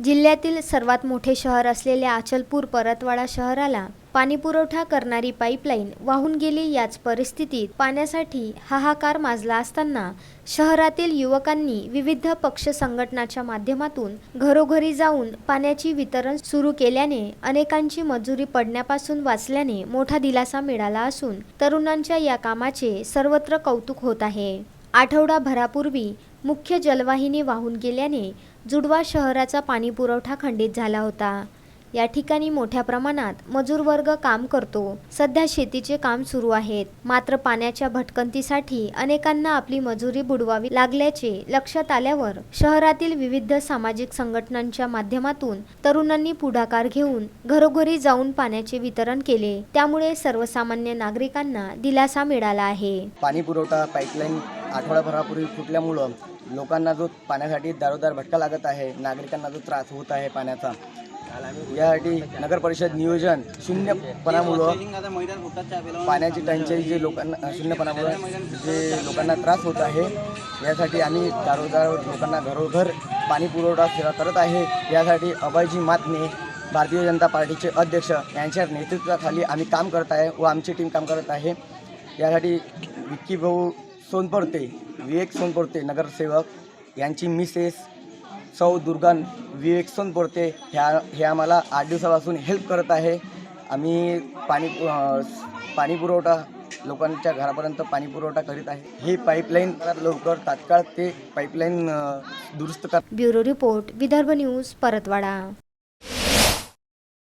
जिल्ह्यातील सर्वात मोठे शहर असलेल्या अचलपूर परतवाडा शहराला पाणीपुरवठा करणारी पाईपलाईन वाहून गेली याच परिस्थितीत पाण्यासाठी हाहाकार माजला असताना शहरातील युवकांनी विविध पक्ष संघटनाच्या माध्यमातून घरोघरी जाऊन पाण्याची वितरण सुरू केल्याने अनेकांची मजुरी पडण्यापासून वाचल्याने मोठा दिलासा मिळाला असून तरुणांच्या या कामाचे सर्वत्र कौतुक होत आहे. आठवडाभरापूर्वी मुख्य जलवाहिनी वाहून गेल्याने जुडवा शहराचा पाणीपुरवठा खंडित झाला होता. या ठिकाणी मोठ्या प्रमाणात मजूर वर्ग काम करतो. सध्या शेतीचे काम सुरू आहेत. मात्र पाण्याच्या भटकंतीसाठी अनेकांना आपली मजुरी बुडवावी लागल्याचे लक्षात आल्यावर शहरातील विविध सामाजिक संघटनांच्या माध्यमातून तरुणांनी पुढाकार घेऊन घरोघरी जाऊन पाण्याचे वितरण केले. त्यामुळे सर्वसामान्य नागरिकांना दिलासा मिळाला आहे. पाणी पुरवठा पाईपलाईन आठवडाभरापूर्वी फुटल्यामुळं लोकांना जो पाण्यासाठी दारोदार भटका लागत आहे नागरिकांना जो त्रास होत आहे पाण्याचा. यासाठी नगर परिषद नियोजन शून्यपणामुळं पाण्याची टंचाई जे लोकांना शून्यपणामुळं जे लोकांना त्रास होत आहे यासाठी आम्ही दारोदार लोकांना घरोघर पाणी पुरवठा सेवा करत आहे. यासाठी अभयजी मातने भारतीय जनता पार्टीचे अध्यक्ष यांच्या नेतृत्वाखाली आम्ही काम करत आहे व आमची टीम काम करत आहे. यासाठी विक्की भाऊ सोनपडते विवेक सोनपडते नगरसेवक. यांची मिसेस सौ दुर्गान विवेक सोनपडते. ह्या हे आम्हाला आठ दिवसापासून हेल्प करत आहे. आम्ही पाणी पाणी पुरवठा लोकांच्या घरापर्यंत पाणी पुरवठा करीत आहे. ही पाईपलाईन लवकर तात्काळ ते पाईपलाईन दुरुस्त कर bureau report Vidarbha news Paratwada.